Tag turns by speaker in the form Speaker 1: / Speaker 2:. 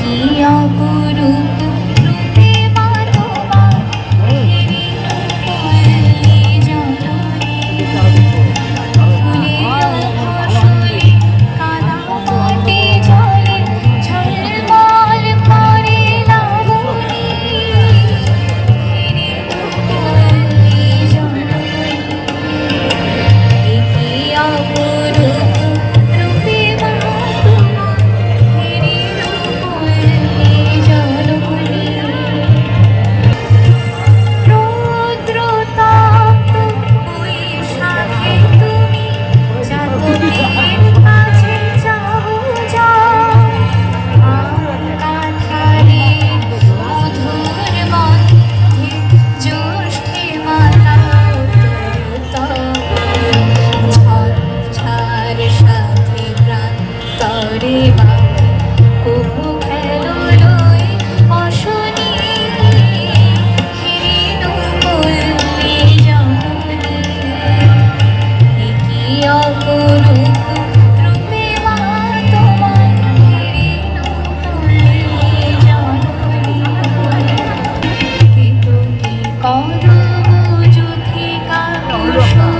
Speaker 1: কি অপরূপ 做不